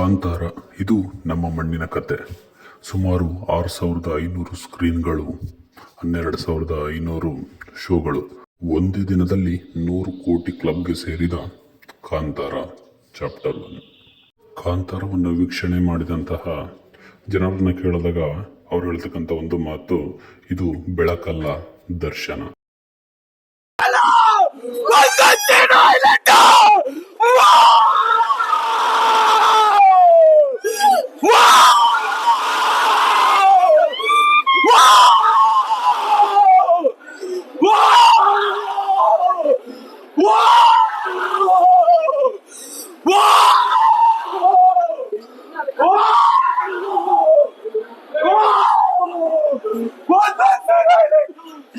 ಕಾಂತಾರ ಇದು ನಮ್ಮ ಮಣ್ಣಿನ ಕತೆ. ಸುಮಾರು ಆರು ಸಾವಿರದ ಐನೂರು ಸ್ಕ್ರೀನ್ಗಳು, ಹನ್ನೆರಡು ಸಾವಿರದ ಐನೂರು ಶೋಗಳು. ಒಂದೇ ದಿನದಲ್ಲಿ ನೂರು ಕೋಟಿ ಕ್ಲಬ್ಗೆ ಸೇರಿದ ಕಾಂತಾರ ಚಾಪ್ಟರ್ ಒನ್. ಕಾಂತಾರವನ್ನು ವೀಕ್ಷಣೆ ಮಾಡಿದಂತಹ ಜನರನ್ನ ಕೇಳಿದಾಗ ಅವ್ರು ಹೇಳ್ತಕ್ಕಂಥ ಒಂದು ಮಾತು, ಇದು ಬೆಳಕಲ್ಲ ದರ್ಶನ Constantino Island!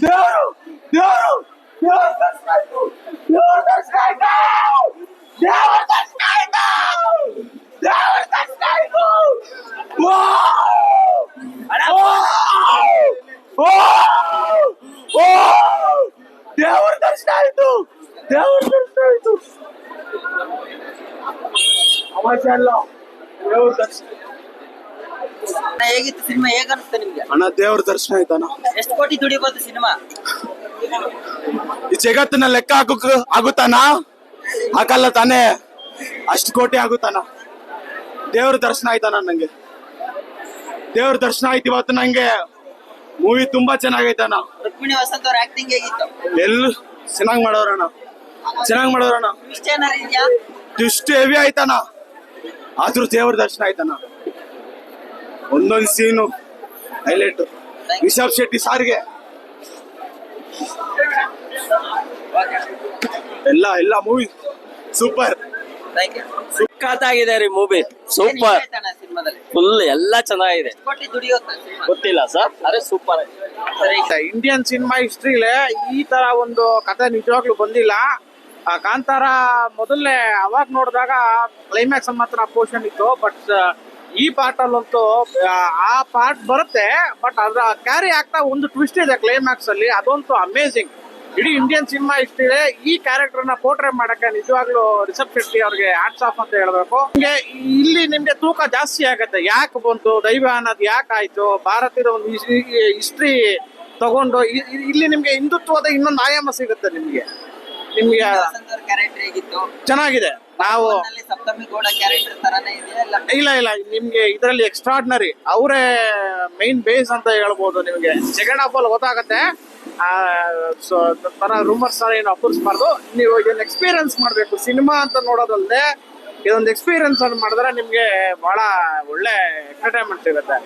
ದೇವರು ದೇವರು ದೇವರು ದರ್ಶನಾಯ್ತು ದೇವರು ದರ್ಶನಾಯ್ತು ದೇವರು ದರ್ಶನಾಯ್ತು ದೇವರು ದರ್ಶನಾಯ್ತು ದೇವರು ದರ್ಶನ ಆಯ್ತು. ದೇವ್ರ ದರ್ಶನ ಆಯ್ತು. ಅವಾಜ ಅಲ್ಲ ದೇವ್ರ ದರ್ಶನ. ಹೇಗಿತ್ತು ಸಿನಿಮಾ? ಹೇಗ ಅನಿಸ್ತು ನಿಮ್ಗೆ? ಅಣ್ಣ ದೇವ್ರ ದರ್ಶನ ಆಯ್ತಾನ ಎಷ್ಟು ಕೋಟಿ ದುಡಿಬೋದು ಸಿನಿಮಾ? ಈ ಜಗತ್ತಿನ ಲೆಕ್ಕ ಹಾಕಕ್ ಆಗುತ್ತಾನ ಹಾಕಲ್ಲ ತಾನೇ? ಅಷ್ಟು ಕೋಟಿ ಆಗುತ್ತಾನ ದೇವ್ರ ದರ್ಶನ ಆಯ್ತಾನ ನಂಗೆ. ದೇವ್ರ ದರ್ಶನ ಆಯ್ತು ಇವತ್ತು ನಂಗೆ. ಮೂವಿ ತುಂಬಾ ಚೆನ್ನಾಗೈತಣ್ಣ ರುಕ್ಮಿಣಿ ವಸಂತ ಅವ್ರ ಆಕ್ಟಿಂಗ್ ಹೇಗಿತ್ತು? ಎಲ್ಲ ಚೆನ್ನಾಗಿ ಮಾಡೋರಣ್ಣ ಚೆನ್ನಾಗಿ ಮಾಡೋರಣ್ಣ ಇಷ್ಟ ಏನಾರ ಇದೆಯಾ? ಇಷ್ಟು ಹೆವಿ ಆಯ್ತಾನ ಆದ್ರೂ ದೇವ್ರ ದರ್ಶನ ಆಯ್ತಾನ ಒಂದೊಂದ್ ಸೀನು ಹೈಲೈಟ್ ರಿಷಬ್ ಶೆಟ್ಟಿ ಸಾರಿಗೆ. ಎಲ್ಲ ಎಲ್ಲ ಮೂವಿ ಸೂಪರ್ ಸಖತ್ತಾಗಿದೆ ರೀ ಮೂವಿ ಸೂಪರ್ ಸಿನಿಮಾದಲ್ಲಿ ಫುಲ್ ಎಲ್ಲ ಚೆನ್ನಾಗಿದೆ. ಗೊತ್ತಿಲ್ಲ ಸರ್. ಅದೇ ಸೂಪರ್ ಇಂಡಿಯನ್ ಸಿನಿಮಾ ಹಿಸ್ಟ್ರಿಲೇ ಈ ತರ ಒಂದು ಕತೆ ನಿಜವಾಗ್ಲೂ ಬಂದಿಲ್ಲ. ಆ ಕಾಂತಾರ ಮೊದಲನೇ ಅವಾಗ ನೋಡಿದಾಗ ಕ್ಲೈಮ್ಯಾಕ್ಸ್ ಮಾತ್ರ ಪೋರ್ಷನ್ ಇತ್ತು ಬಟ್ ಈ ಪಾರ್ಟ್ ಅಲ್ಲಂತೂ ಆ, ಆ ಪಾರ್ಟ್ ಬರುತ್ತೆ ಬಟ್ ಅದ್ರ ಕ್ಯಾರಿ ಆಗ್ತಾ ಒಂದು ಟ್ವಿಸ್ಟ್ ಇದೆ ಕ್ಲೈಮ್ಯಾಕ್ಸ್ ಅಲ್ಲಿ ಅದಂತೂ ಅಮೇಸಿಂಗ್ ಇಡೀ ಇಂಡಿಯನ್ ಸಿನಿಮಾ ಇಷ್ಟಿದೆ ಈ ಕ್ಯಾರೆಕ್ಟರ್ನ ಪೋರ್ಟ್ರೇ ಮಾಡಕ್ಕೆ ನಿಜವಾಗ್ಲೂ ರಿಷಬ್ ಶೆಟ್ಟಿ ಅವ್ರಿಗೆ ಹ್ಯಾಟ್ಸ್ ಆಫ್ ಅಂತ ಹೇಳ್ಬೇಕು. ನಿಮ್ಗೆ ಇಲ್ಲಿ ನಿಮ್ಗೆ ತೂಕ ಜಾಸ್ತಿ ಆಗತ್ತೆ. ಯಾಕೆ ಬಂತು? ದೈವ ಅನ್ನೋದು ಯಾಕೆ ಆಯ್ತು? ಭಾರತದ ಒಂದು ಹಿಸ್ಟ್ರಿ ತಗೊಂಡು ಇಲ್ಲಿ ನಿಮ್ಗೆ ಹಿಂದುತ್ವದ ಇನ್ನೊಂದು ಆಯಾಮ ಸಿಗುತ್ತೆ ನಿಮ್ಗೆ. ನಿಮ್ಗೆ ಕ್ಯಾರೆಕ್ಟರ್ ಹೇಗಿತ್ತು? ಚೆನ್ನಾಗಿದೆ. ನಾವು ಇಲ್ಲ? ಇಲ್ಲ ನಿಮ್ಗೆ ಇದರಲ್ಲಿ ಎಕ್ಸ್ಟ್ರಾಡ್ನರಿ ಅವರೇ ಮೈನ್ ಬೇಸ್ ಅಂತ ಹೇಳ್ಬೋದು ನಿಮಗೆ. ಸೆಕೆಂಡ್ ಹಾಫ್ ಅಲ್ಲಿ ಗೊತ್ತಾಗತ್ತೆ. ಸೊ ತರ ರೂಮರ್ಸ್ ಏನು ಅಪ್ಪರ್ಸ್ಬಾರ್ದು ನೀವು ಇದನ್ನ ಎಕ್ಸ್ಪೀರಿಯನ್ಸ್ ಮಾಡಬೇಕು. ಸಿನಿಮಾ ಅಂತ ನೋಡೋದಲ್ಲದೆ ಇದೊಂದು ಎಕ್ಸ್ಪೀರಿಯನ್ಸ್ ಅನ್ನು ಮಾಡಿದ್ರೆ ನಿಮ್ಗೆ ಬಹಳ ಒಳ್ಳೆ ಎಂಟರ್ಟೈನ್ಮೆಂಟ್ ಸಿಗುತ್ತೆ.